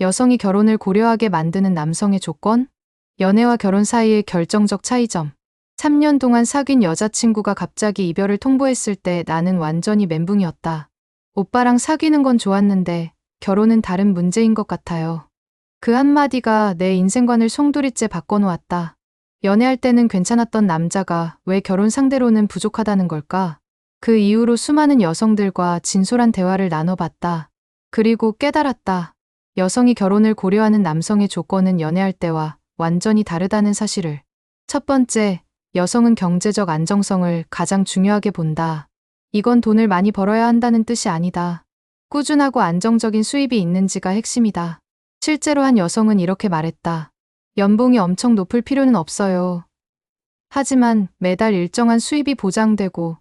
여성이 결혼을 고려하게 만드는 남성의 조건? 연애와 결혼 사이의 결정적 차이점. 3년 동안 사귄 여자친구가 갑자기 이별을 통보했을 때 나는 완전히 멘붕이었다. 오빠랑 사귀는 건 좋았는데 결혼은 다른 문제인 것 같아요. 그 한마디가 내 인생관을 송두리째 바꿔놓았다. 연애할 때는 괜찮았던 남자가 왜 결혼 상대로는 부족하다는 걸까? 그 이후로 수많은 여성들과 진솔한 대화를 나눠봤다. 그리고 깨달았다. 여성이 결혼을 고려하는 남성의 조건은 연애할 때와 완전히 다르다는 사실을. 첫 번째, 여성은 경제적 안정성을 가장 중요하게 본다. 이건 돈을 많이 벌어야 한다는 뜻이 아니다. 꾸준하고 안정적인 수입이 있는지가 핵심이다. 실제로 한 여성은 이렇게 말했다. 연봉이 엄청 높을 필요는 없어요. 하지만 매달 일정한 수입이 보장되고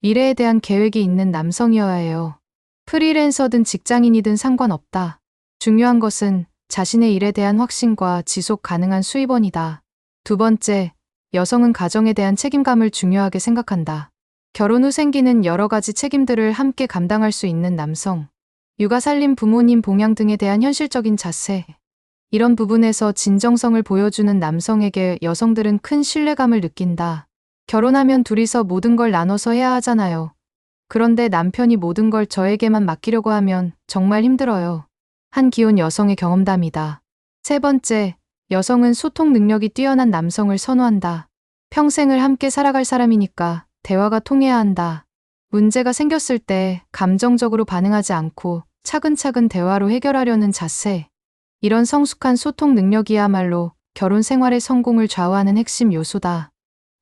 미래에 대한 계획이 있는 남성이어야 해요. 프리랜서든 직장인이든 상관없다. 중요한 것은 자신의 일에 대한 확신과 지속 가능한 수입원이다. 두 번째, 여성은 가정에 대한 책임감을 중요하게 생각한다. 결혼 후 생기는 여러 가지 책임들을 함께 감당할 수 있는 남성. 육아 살림 부모님 봉양 등에 대한 현실적인 자세. 이런 부분에서 진정성을 보여주는 남성에게 여성들은 큰 신뢰감을 느낀다. 결혼하면 둘이서 모든 걸 나눠서 해야 하잖아요. 그런데 남편이 모든 걸 저에게만 맡기려고 하면 정말 힘들어요. 한 기혼 여성의 경험담이다. 세 번째, 여성은 소통 능력이 뛰어난 남성을 선호한다. 평생을 함께 살아갈 사람이니까 대화가 통해야 한다. 문제가 생겼을 때 감정적으로 반응하지 않고 차근차근 대화로 해결하려는 자세. 이런 성숙한 소통 능력이야말로 결혼 생활의 성공을 좌우하는 핵심 요소다.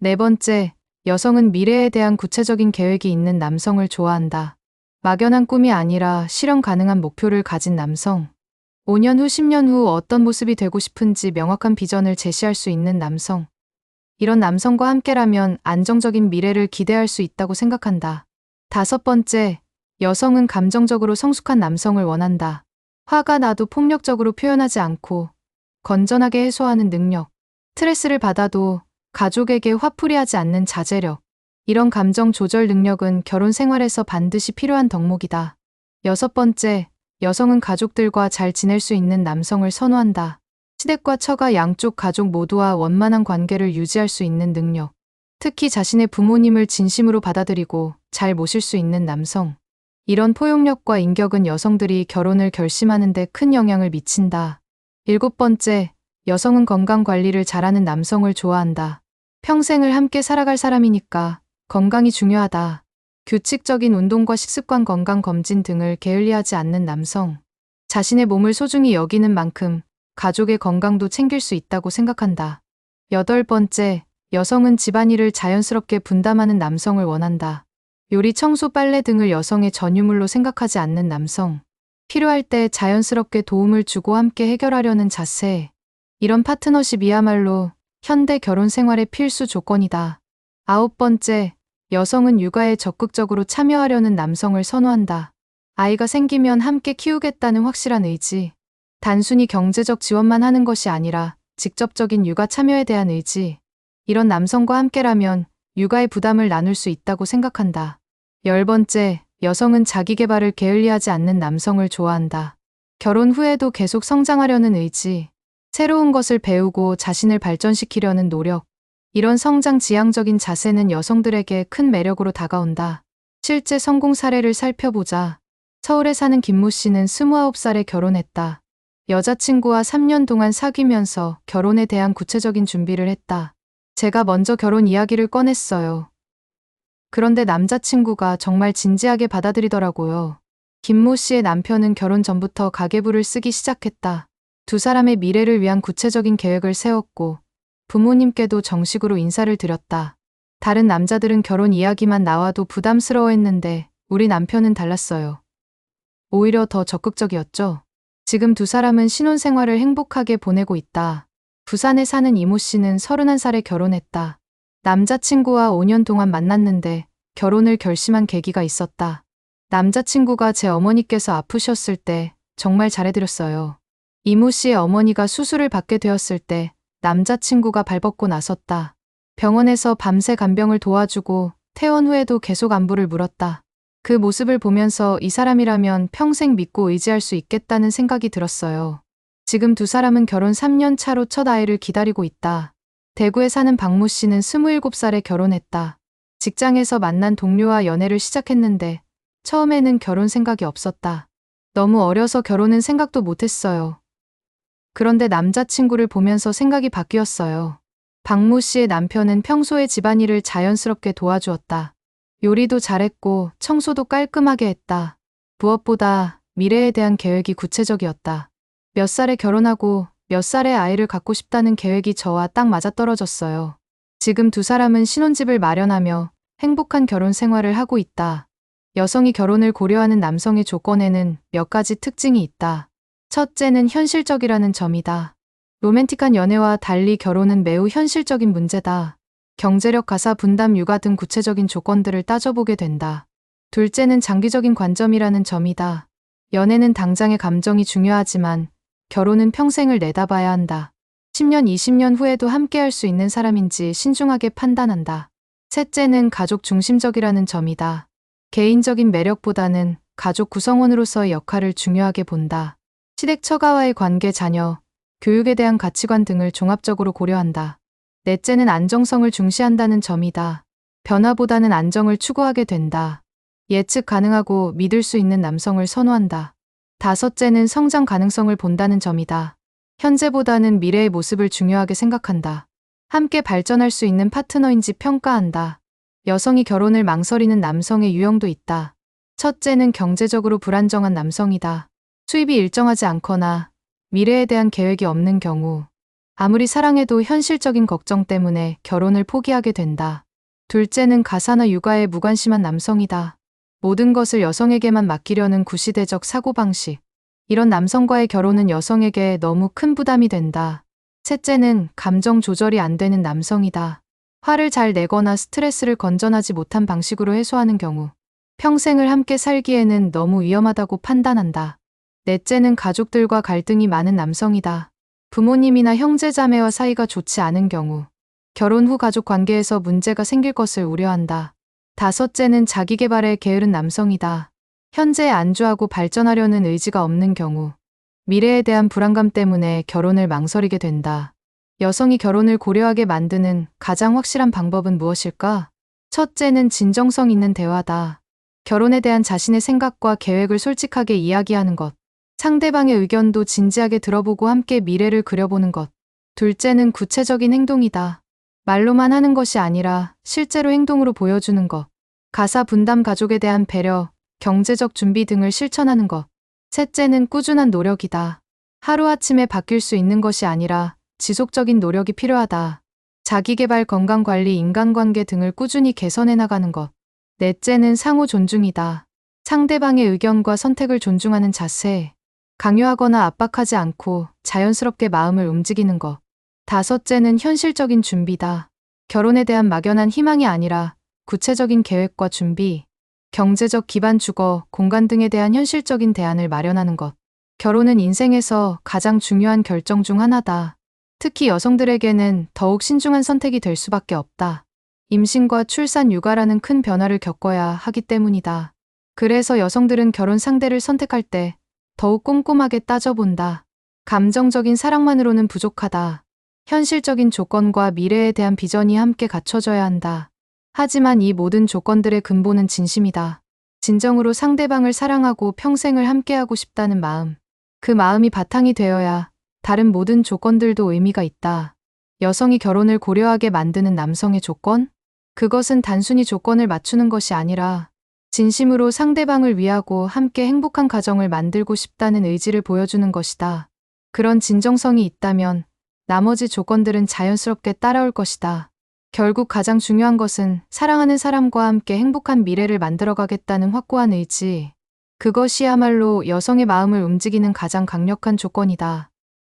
네 번째, 여성은 미래에 대한 구체적인 계획이 있는 남성을 좋아한다. 막연한 꿈이 아니라 실현 가능한 목표를 가진 남성. 5년 후, 10년 후 어떤 모습이 되고 싶은지 명확한 비전을 제시할 수 있는 남성. 이런 남성과 함께라면 안정적인 미래를 기대할 수 있다고 생각한다. 다섯 번째, 여성은 감정적으로 성숙한 남성을 원한다. 화가 나도 폭력적으로 표현하지 않고 건전하게 해소하는 능력. 스트레스를 받아도 가족에게 화풀이하지 않는 자제력. 이런 감정 조절 능력은 결혼 생활에서 반드시 필요한 덕목이다. 여섯 번째, 여성은 가족들과 잘 지낼 수 있는 남성을 선호한다. 시댁과 처가 양쪽 가족 모두와 원만한 관계를 유지할 수 있는 능력. 특히 자신의 부모님을 진심으로 받아들이고 잘 모실 수 있는 남성. 이런 포용력과 인격은 여성들이 결혼을 결심하는데 큰 영향을 미친다. 일곱 번째, 여성은 건강 관리를 잘하는 남성을 좋아한다. 평생을 함께 살아갈 사람이니까 건강이 중요하다. 규칙적인 운동과 식습관 건강 검진 등을 게을리하지 않는 남성. 자신의 몸을 소중히 여기는 만큼 가족의 건강도 챙길 수 있다고 생각한다. 여덟 번째, 여성은 집안일을 자연스럽게 분담하는 남성을 원한다. 요리, 청소, 빨래 등을 여성의 전유물로 생각하지 않는 남성. 필요할 때 자연스럽게 도움을 주고 함께 해결하려는 자세. 이런 파트너십이야말로 현대 결혼 생활의 필수 조건이다. 아홉 번째, 여성은 육아에 적극적으로 참여하려는 남성을 선호한다. 아이가 생기면 함께 키우겠다는 확실한 의지. 단순히 경제적 지원만 하는 것이 아니라 직접적인 육아 참여에 대한 의지. 이런 남성과 함께라면 육아의 부담을 나눌 수 있다고 생각한다. 열 번째, 여성은 자기 개발을 게을리하지 않는 남성을 좋아한다. 결혼 후에도 계속 성장하려는 의지, 새로운 것을 배우고 자신을 발전시키려는 노력, 이런 성장 지향적인 자세는 여성들에게 큰 매력으로 다가온다. 실제 성공 사례를 살펴보자. 서울에 사는 김모 씨는 29살에 결혼했다. 여자친구와 3년 동안 사귀면서 결혼에 대한 구체적인 준비를 했다. 제가 먼저 결혼 이야기를 꺼냈어요. 그런데 남자친구가 정말 진지하게 받아들이더라고요. 김모 씨의 남편은 결혼 전부터 가계부를 쓰기 시작했다. 두 사람의 미래를 위한 구체적인 계획을 세웠고 부모님께도 정식으로 인사를 드렸다. 다른 남자들은 결혼 이야기만 나와도 부담스러워했는데 우리 남편은 달랐어요. 오히려 더 적극적이었죠. 지금 두 사람은 신혼생활을 행복하게 보내고 있다. 부산에 사는 이모 씨는 31살에 결혼했다. 남자친구와 5년 동안 만났는데 결혼을 결심한 계기가 있었다. 남자친구가 제 어머니께서 아프셨을 때 정말 잘해드렸어요. 이모 씨의 어머니가 수술을 받게 되었을 때 남자친구가 발벗고 나섰다. 병원에서 밤새 간병을 도와주고 퇴원 후에도 계속 안부를 물었다. 그 모습을 보면서 이 사람이라면 평생 믿고 의지할 수 있겠다는 생각이 들었어요. 지금 두 사람은 결혼 3년 차로 첫 아이를 기다리고 있다. 대구에 사는 박모 씨는 27살에 결혼했다. 직장에서 만난 동료와 연애를 시작했는데 처음에는 결혼 생각이 없었다. 너무 어려서 결혼은 생각도 못했어요. 그런데 남자친구를 보면서 생각이 바뀌었어요. 박모 씨의 남편은 평소에 집안일을 자연스럽게 도와주었다. 요리도 잘했고 청소도 깔끔하게 했다. 무엇보다 미래에 대한 계획이 구체적이었다. 몇 살에 결혼하고 몇 살에 아이를 갖고 싶다는 계획이 저와 딱 맞아떨어졌어요. 지금 두 사람은 신혼집을 마련하며 행복한 결혼 생활을 하고 있다. 여성이 결혼을 고려하는 남성의 조건에는 몇 가지 특징이 있다. 첫째는 현실적이라는 점이다. 로맨틱한 연애와 달리 결혼은 매우 현실적인 문제다. 경제력, 가사, 분담, 육아 등 구체적인 조건들을 따져보게 된다. 둘째는 장기적인 관점이라는 점이다. 연애는 당장의 감정이 중요하지만 결혼은 평생을 내다봐야 한다. 10년, 20년 후에도 함께 할 수 있는 사람인지 신중하게 판단한다. 셋째는 가족 중심적이라는 점이다. 개인적인 매력보다는 가족 구성원으로서의 역할을 중요하게 본다. 시댁 처가와의 관계, 자녀, 교육에 대한 가치관 등을 종합적으로 고려한다. 넷째는 안정성을 중시한다는 점이다. 변화보다는 안정을 추구하게 된다. 예측 가능하고 믿을 수 있는 남성을 선호한다. 다섯째는 성장 가능성을 본다는 점이다. 현재보다는 미래의 모습을 중요하게 생각한다. 함께 발전할 수 있는 파트너인지 평가한다. 여성이 결혼을 망설이는 남성의 유형도 있다. 첫째는 경제적으로 불안정한 남성이다. 수입이 일정하지 않거나 미래에 대한 계획이 없는 경우 아무리 사랑해도 현실적인 걱정 때문에 결혼을 포기하게 된다. 둘째는 가사나 육아에 무관심한 남성이다. 모든 것을 여성에게만 맡기려는 구시대적 사고방식. 이런 남성과의 결혼은 여성에게 너무 큰 부담이 된다. 셋째는 감정 조절이 안 되는 남성이다. 화를 잘 내거나 스트레스를 건전하지 못한 방식으로 해소하는 경우 평생을 함께 살기에는 너무 위험하다고 판단한다. 넷째는 가족들과 갈등이 많은 남성이다. 부모님이나 형제자매와 사이가 좋지 않은 경우 결혼 후 가족 관계에서 문제가 생길 것을 우려한다. 다섯째는 자기 개발에 게으른 남성이다. 현재에 안주하고 발전하려는 의지가 없는 경우 미래에 대한 불안감 때문에 결혼을 망설이게 된다. 여성이 결혼을 고려하게 만드는 가장 확실한 방법은 무엇일까? 첫째는 진정성 있는 대화다. 결혼에 대한 자신의 생각과 계획을 솔직하게 이야기하는 것. 상대방의 의견도 진지하게 들어보고 함께 미래를 그려보는 것. 둘째는 구체적인 행동이다. 말로만 하는 것이 아니라 실제로 행동으로 보여주는 것. 가사 분담 가족에 대한 배려, 경제적 준비 등을 실천하는 것. 셋째는 꾸준한 노력이다. 하루아침에 바뀔 수 있는 것이 아니라 지속적인 노력이 필요하다. 자기개발, 건강관리, 인간관계 등을 꾸준히 개선해 나가는 것. 넷째는 상호 존중이다. 상대방의 의견과 선택을 존중하는 자세. 강요하거나 압박하지 않고 자연스럽게 마음을 움직이는 것. 다섯째는 현실적인 준비다. 결혼에 대한 막연한 희망이 아니라 구체적인 계획과 준비, 경제적 기반 주거, 공간 등에 대한 현실적인 대안을 마련하는 것. 결혼은 인생에서 가장 중요한 결정 중 하나다. 특히 여성들에게는 더욱 신중한 선택이 될 수밖에 없다. 임신과 출산 육아라는 큰 변화를 겪어야 하기 때문이다. 그래서 여성들은 결혼 상대를 선택할 때 더욱 꼼꼼하게 따져본다. 감정적인 사랑만으로는 부족하다. 현실적인 조건과 미래에 대한 비전이 함께 갖춰져야 한다. 하지만 이 모든 조건들의 근본은 진심이다. 진정으로 상대방을 사랑하고 평생을 함께하고 싶다는 마음. 그 마음이 바탕이 되어야 다른 모든 조건들도 의미가 있다. 여성이 결혼을 고려하게 만드는 남성의 조건? 그것은 단순히 조건을 맞추는 것이 아니라 진심으로 상대방을 위하고 함께 행복한 가정을 만들고 싶다는 의지를 보여주는 것이다. 그런 진정성이 있다면 나머지 조건들은 자연스럽게 따라올 것이다. 결국 가장 중요한 것은 사랑하는 사람과 함께 행복한 미래를 만들어가겠다는 확고한 의지. 그것이야말로 여성의 마음을 움직이는 가장 강력한 조건이다.